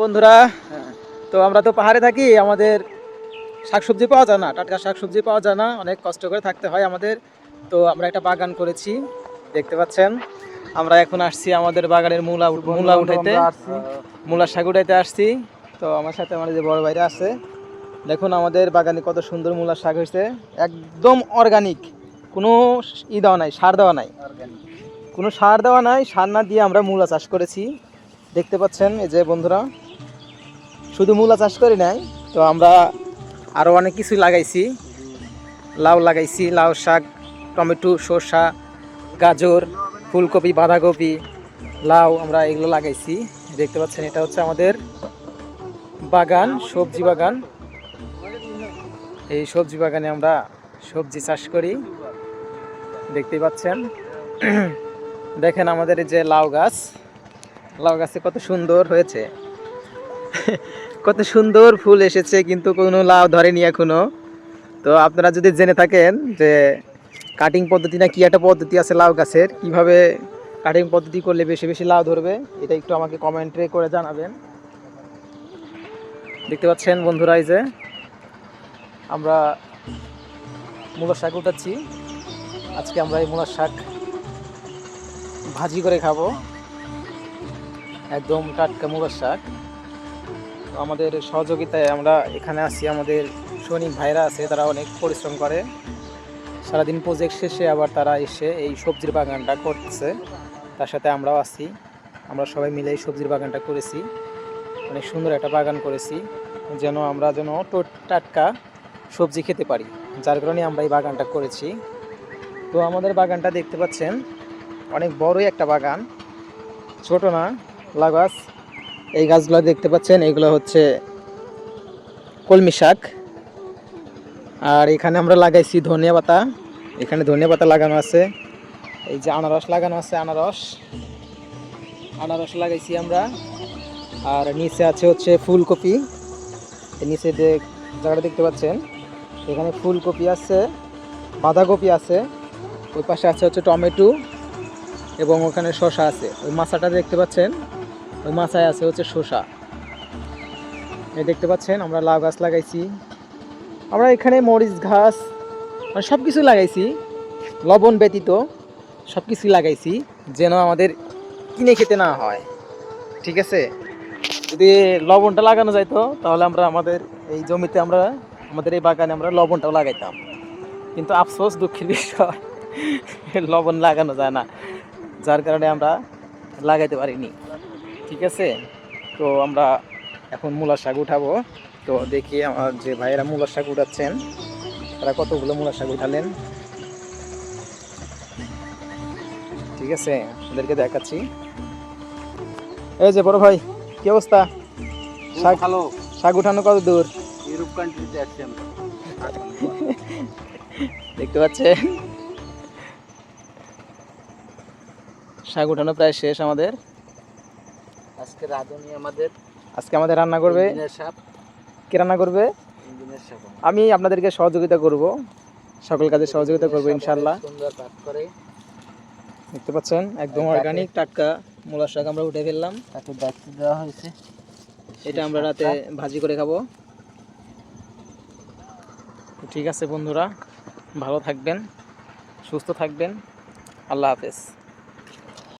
বন্ধুরা তো আমরা তো পাহাড়ে থাকি আমাদের শাকসবজি পাওয়া যায় না টাটকা শাকসবজি পাওয়া যায় না অনেক কষ্ট করে থাকতে হয় আমাদের। তো আমরা একটা বাগান করেছি দেখতে পাচ্ছেন। আমরা এখন আসছি আমাদের বাগানের মূলা মূলা উঠাইতে। মূলা শাক উঠাইতে আসছি। তো আমার সাথে আমার যে বড় ভাইরা আছে দেখুন আমাদের বাগানে কত সুন্দর মূলা শাক হয়েছে। একদম অর্গানিক কোনো ই দেওয়া নাই সার দেওয়া নাই। কোনো সার দেওয়া নাই সার না দিয়ে আমরা মূলা চাষ করেছি। দেখতে পাচ্ছেন এই যে বন্ধুরা শুধু মূলা চাষ করি নাই, তো আমরা আরও অনেক কিছু লাগাইছি। লাউ লাগাইছি, লাউ শাক, টমেটো শসা গাজর, ফুলকপি, বাঁধাকপি, লাউ আমরা এগুলো লাগাইছি। দেখতে পাচ্ছেন, এটা হচ্ছে আমাদের বাগান, সবজি বাগান। এই সবজি বাগানে আমরা সবজি চাষ করি। দেখতেই পাচ্ছেন, দেখেন আমাদের যে লাউ গাছ। লাউ গাছে কত সুন্দর হয়েছে। কত সুন্দর ফুল এসেছে, কিন্তু কোনো লাউ ধরেনি এখনও। তো আপনারা যদি জেনে থাকেন যে কাটিং পদ্ধতি না কি একটা পদ্ধতি আছে লাউ গাছের, কীভাবে কাটিং পদ্ধতি করলে বেশি বেশি লাউ ধরবে, এটা একটু আমাকে কমেন্টে করে জানাবেন। দেখতে পাচ্ছেন বন্ধুরা এই যে, আমরা মূলার শাক উঠাচ্ছি। আজকে আমরা এই মূলার শাক ভাজি করে খাব। একদম টাটকা মুগার শাক। আমাদের সহযোগিতায় আমরা এখানে আছি আমাদের সৈনিক ভাইরা আছে, তারা অনেক পরিশ্রম করে। সারাদিন প্রজেক্ট শেষে আবার তারা এসে এই সবজির বাগানটা করতেছে। তার সাথে আমরাও আছি। আমরা সবাই মিলে এই সবজির বাগানটা করেছি। অনেক সুন্দর একটা বাগান করেছি। যেন আমরা যেন টাটকা সবজি খেতে পারি। যার কারণে আমরা এই বাগানটা করেছি। তো আমাদের বাগানটা দেখতে পাচ্ছেন, অনেক বড়ই একটা বাগান। ছোট না লাউ গাছ এই গাছগুলো দেখতে পাচ্ছেন, এগুলো হচ্ছে কলমি শাক। আর এখানে আমরা লাগাইছি ধনিয়া পাতা। এখানে ধনিয়া পাতা লাগানো আছে। এই যে আনারস লাগানো আছে, আনারস। আনারস লাগাইছি আমরা। আর নিচে আছে হচ্ছে ফুলকপি। নিচে যে জায়গাটা দেখতে পাচ্ছেন, এখানে ফুলকপি আছে, বাঁধাকপি আছে। ওই পাশে আছে হচ্ছে টমেটো এবং ওখানে শসা আছে। ওই মাছাটা দেখতে পাচ্ছেন? ওই মাছায় আছে হচ্ছে শসা। এই দেখতে পাচ্ছেন, আমরা লাউ গাছ লাগাইছি। আমরা এখানে মরিচ, ঘাস মানে সব কিছু লাগাইছি। লবণ ব্যতীত সব কিছুই লাগাইছি, যেন আমাদের কিনে খেতে না হয়। ঠিক আছে? যদি লবণটা লাগানো যাইতো, তাহলে আমরা আমাদের এই জমিতে আমরা, আমাদের এই বাগানে আমরা লবণটাও লাগাইতাম। কিন্তু আফসোস, দুঃখের বিষয়, লবণ লাগানো যায় না। যার কারণে আমরা লাগাইতে পারিনি। ঠিক আছে? তো আমরা এখন মূলা শাক উঠাবো। তো দেখি আমার যে ভাইয়েরা মূলা শাক উঠাচ্ছেন তারা কতগুলো মূলা শাক উঠালেন? ঠিক আছে ওদেরকে দেখাচ্ছি। এই যে বড় ভাই কি অবস্থা? শাক শাক উঠানো কত দূর? ইউরোপ কান্ট্রিতে আসছি আমরা। দেখতে পাচ্ছেন? শাক উঠানো প্রায় শেষ আমাদের। আজকে রাঁধুনি আমাদের। আজকে আমাদের রান্না করবে? কে রান্না করবে? আমি আপনাদেরকে সহযোগিতা করব। সকল কাজে সহযোগিতা করব ইনশাল্লাহ সুন্দর কাজ করে। দেখতে পাচ্ছেন একদম অর্গানিক টাটকা মূলার শাক আমরা উঠে ফেললাম। তাকে দায়িত্ব দেওয়া হয়েছে। এটা আমরা রাতে ভাজি করে খাব। ঠিক আছে বন্ধুরা ভালো থাকবেন সুস্থ থাকবেন। আল্লাহ হাফেজ।